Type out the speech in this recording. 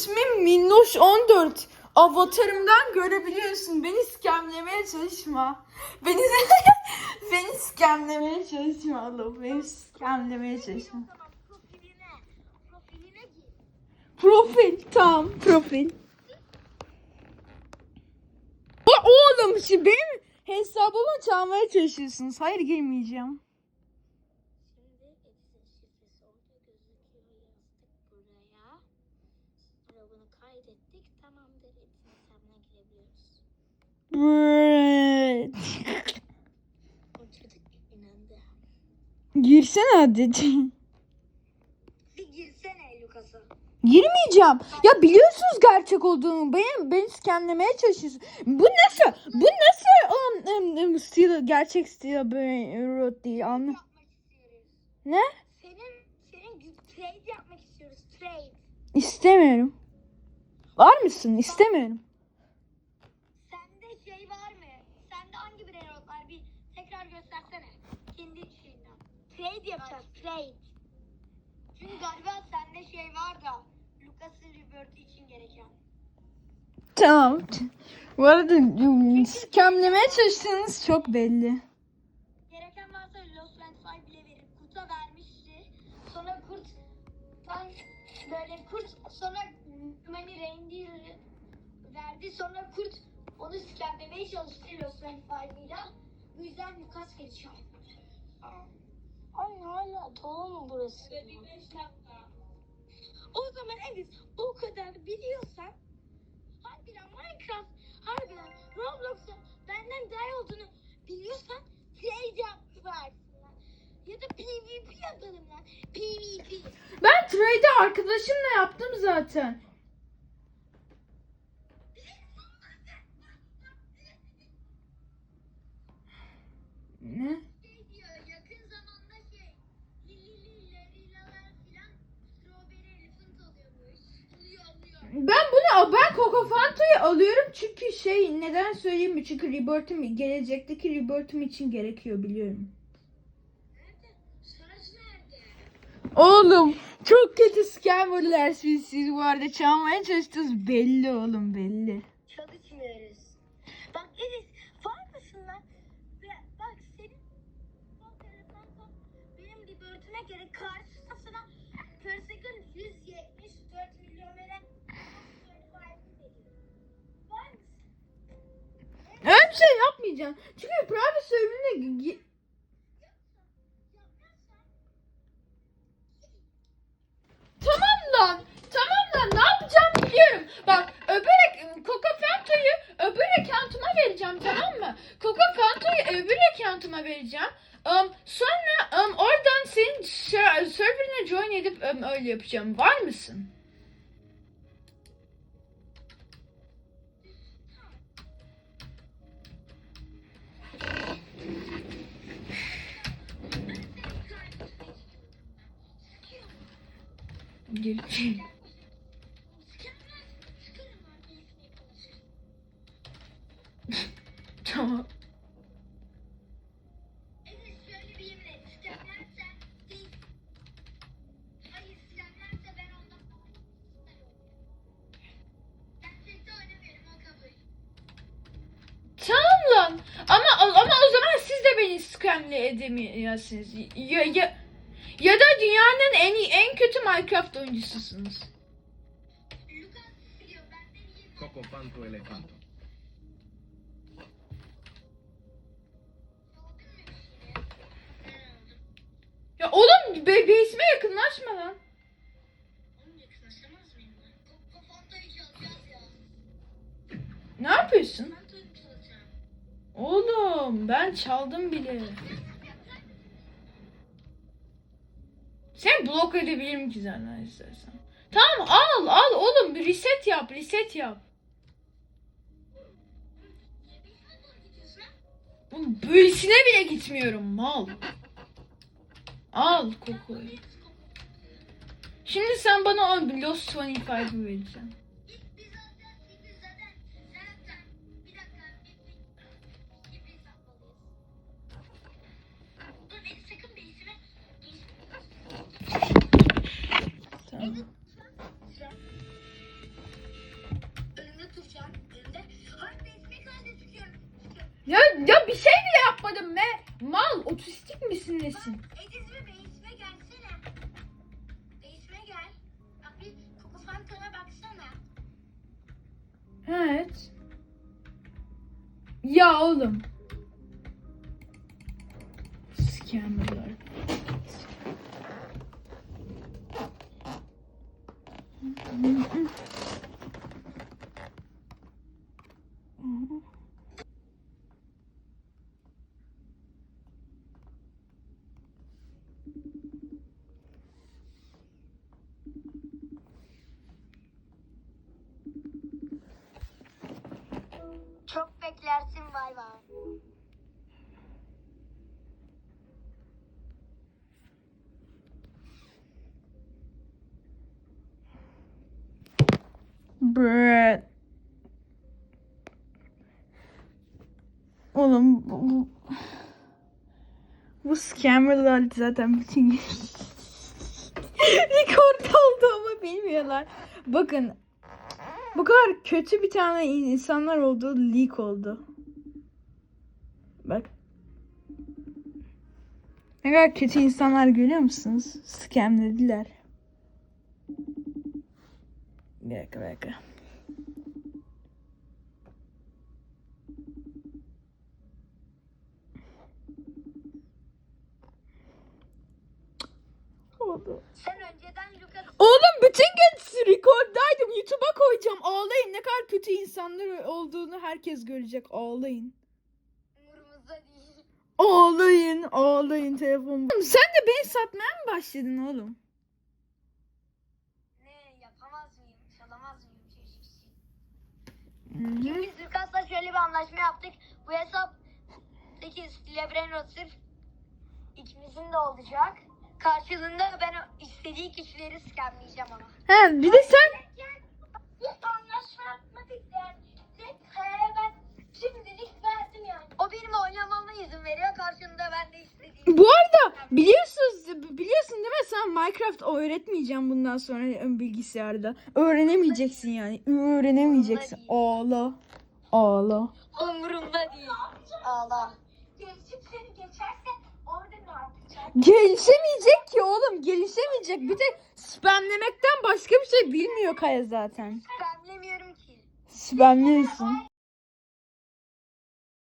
İsmim Minnoş 14. Avatarımdan görebiliyorsun. Beni skemlemeye çalışma. Beni beni skemlemeye çalışma Allah. Beni skemlemeye çalışma. Profil tamam profil. Oğlum şimdi benim hesabımı çalmaya çalışıyorsunuz. Hayır girmeyeceğim. Kaydettik. Tamamdır Edison hesabına girebiliyoruz. O çocuk inandı. Girsene hadi. Bir girsene Lucas'a. Girmeyeceğim. Ya biliyorsunuz gerçek olduğunu. Benim beni skemlemeye çalışıyorsun. Bu nasıl? Bu nasıl um, um, um, stil, gerçek stil böyle değil anla. Ne? Senin senin trade yapmak istiyoruz. Trade. İstemiyorum. Var mısın? İstemiyorum. Sende şey var mı? Sende hangi bir erot var? Bir tekrar göstersene. Kendi şeyinden. Trade yapacağız. Trade. Çünkü galiba sende şey var da Lucas'ın rebirth'i için gereken. Tamam. Bu arada um, skemlemeye çalıştığınız çok belli. Böyle kurt sonra hani reindeer verdi. Sonra kurt onu skemlemeye çalıştı Lost Five'ıyla. Bu yüzden Lucas çarptı. Ay hala dolu mu burası? O zaman Enes o kadar biliyorsan harbiden Minecraft harbiden Roblox'un benden daha iyi olduğunu biliyorsan trade yap versinler. Ya da PvP yapalım lan. PvP. Ben trade'i arkadaşımla yaptım zaten. Ne? Ben bunu ben Coco Fanta'yı alıyorum çünkü şey neden söyleyeyim mi? Çünkü Rebirth'im gelecekteki Rebirth'im için gerekiyor biliyorum. Nerede? Söz nerede? Oğlum çok kötü scammerlar siz, siz bu arada çalmaya çalıştınız belli oğlum belli. Çalışmıyoruz. Bak Enes var mısın lan? Ve bak senin son telefonda benim libertime göre karşı safına per second 174 milyon veren? Öyle bir şey yapmayacağım. Çünkü private server'ine gi- Yaparsan Tamam lan. Tamam lan. Ne yapacağım biliyorum. Bak öbür Coco Fanta'yı öbür account'uma vereceğim Coco Fanta'yı öbür account'uma vereceğim. Um, sonra um, oradan senin ser- serverine join edip um, öyle yapacağım. Var mısın? Gel. Scamle edemiyorsunuz. Ya, ya, ya da dünyanın en iyi, en kötü Minecraft oyuncususunuz. Coco Fanto Elefanto. Ya oğlum be base'ime yakınlaşma lan. Oğlum yakınlaşamaz mıyım ben? Ko- Kafamda hiç alacağız ya. Ne yapıyorsun? Ben de çalacağım. Oğlum ben çaldım bile. Seni blok edebilirim ki zaten istersen. Tamam al al oğlum bir reset yap reset yap. Sen? Oğlum böylesine bile gitmiyorum mal. Al koku. Şimdi sen bana o Lost 25'ı vereceksin. Nesin? Ediz ve Beysime gelsene. Beysime gel. Bak bir koku fantana baksana. Evet. Ya oğlum. Scammerlar. Beklersin vay vay. Brrr. Oğlum bu, bu, bu scammerlar zaten bütün rekord oldu ama bilmiyorlar. Bakın bu kadar kötü bir tane insanlar oldu leak oldu. Bak. Ne kadar kötü insanlar görüyor musunuz? Scamlediler. Bir dakika bir dakika. Oldu. Sen önceden Lucas Oğlum bütün gün rekorddaydım. YouTube'a koyacağım. Ağlayın. Ne kadar kötü insanlar olduğunu herkes görecek. Ağlayın. umurumuzda değil. Ağlayın. Ağlayın telefon. Sen de beni satmaya mı başladın oğlum? Ne yapamaz mıyım? Çalamaz mıyım Şimdi biz Lucas'la şöyle bir anlaşma yaptık. Bu hesap 8 Lebreno sırf ikimizin de olacak. Karşılığında ben istediği kişileri scamleyeceğim ama. He, bir de sen Bir anlaşma yapmadık yani. Tek kayaya ben şimdilik verdim yani. O benim oynamama izin veriyor. Karşılığında ben de istediğim. bu arada biliyorsunuz biliyorsun değil mi sen Minecraft öğretmeyeceğim bundan sonra bilgisayarda. Öğrenemeyeceksin yani. Öğrenemeyeceksin. Ağla. Ağla. Umurumda değil. Allah. Geçip seni geçerse? Gelişemeyecek ki oğlum. Gelişemeyecek. Bir de spamlemekten başka bir şey bilmiyor Kaya zaten. Spamlemiyorum ki. Spamliyorsun.